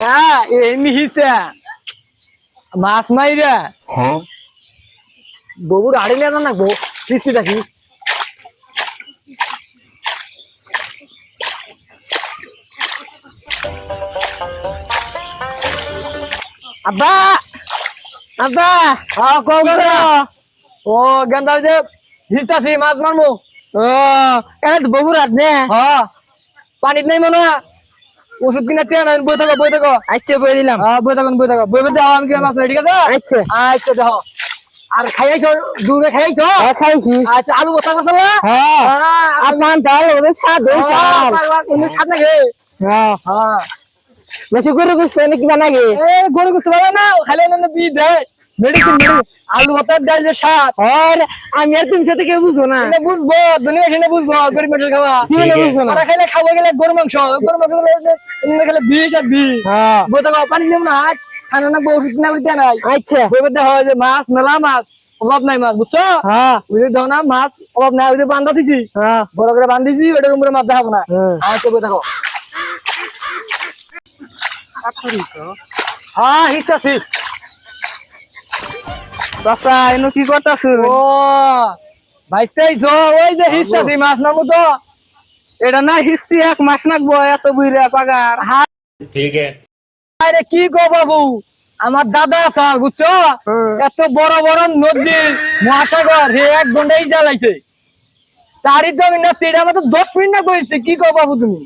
হ্যাঁ এমনি হিসা মাছ মাইরা। ববুর আড়ে নিয়ে না গো রাখি আব্বা! আব্বা! হ্যাঁ কও গো ও গেন্দা যে হিসতাছি মাছ মারমু। ও এনে তো ববুর হাত নে। হ্যাঁ। পানিত নাই মনে হয়। ওষুধ কিনা টেন আইন বই থাকো বই থাকো। আচ্ছা বই দিলাম। হ্যাঁ বই থাকুন বই থাকো। বই দাও আমি কি মাছ ঠিক আছে? আচ্ছা। আচ্ছা দেখো আর খাইছো দূরে খাইছো হ্যাঁ খাইছি। আচ্ছা আলু করছ না হ্যাঁ। হ্যাঁ আর মান তাল ওদের স্বাদ ওই স্বাদ। স্বাদ লাগে হ্যাঁ। হ্যাঁ। বেশি করে করছে নাকি বানাগে এ গরু পারে না খালি না বি দে মেডিসিন আলু ভর্তার ডাল যে স্বাদ আর আমি আর তুমি সাথে কেউ বুঝো না। এটা বুঝব দুনিয়া এখানে বুঝব গরিব মানুষের খাওয়া। কি বলে বুঝো না? ওরা খাইলে খাব গেলে গরু মাংস। গরু মাংস খেলে বিষ আর বিষ। হ্যাঁ। পানি নেব না খানা না ওষুধ না করতে নাই। আচ্ছা। হয় যে মাছ মেলা মাছ অভাব নাই মাছ বুঝছ? হ্যাঁ। বুঝে দাও না মাছ অভাব নাই ওই বান্ধা দিছি। হ্যাঁ। বড় করে বান্ধিছি ওটার উপরে মাছ দেখাবো না। আচ্ছা বই দেখো। হ্যাঁ। হিসাছি চাচা এনো কি করতাছ ও ভাইস্তাই জ ওই যে হিস্তা দি মাছ নামু তো। এটা না হিস্তি এক মাস নাকবো এত বুইরা পাগার। ঠিক আরে কি গো বাবু? আমার দাদা আছে বুঝছ? এত বড় বড় নদী মহাসাগর হে এক ঘন্টাই জ্বালাইছে। তারই তো আমি না তেড়ে আমার তো দশ মিনিট না বইছে কি গো বাবু তুমি?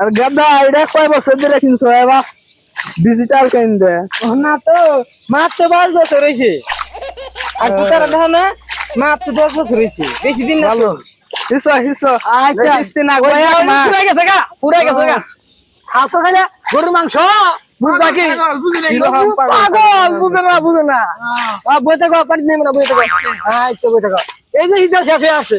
আর গাদা এটা কয় বছর ধরে কিনছো এবার? ডিজিটাল কেন দে? ও না তো মাত্র পাঁচ বছর হয়েছে আর কোথাও দেখো না মাত্র দশ বছর হয়েছে বেশি দিন না। হিসো হিসো। আচ্ছা। না পুরাই গেছে গা পুরাই গেছে গা। খাও তো খাইলে গরুর মাংস বুঝবা কি পাগল? বুঝে না বুঝে না। পানি আচ্ছা এই যে হিজার শেষে আছে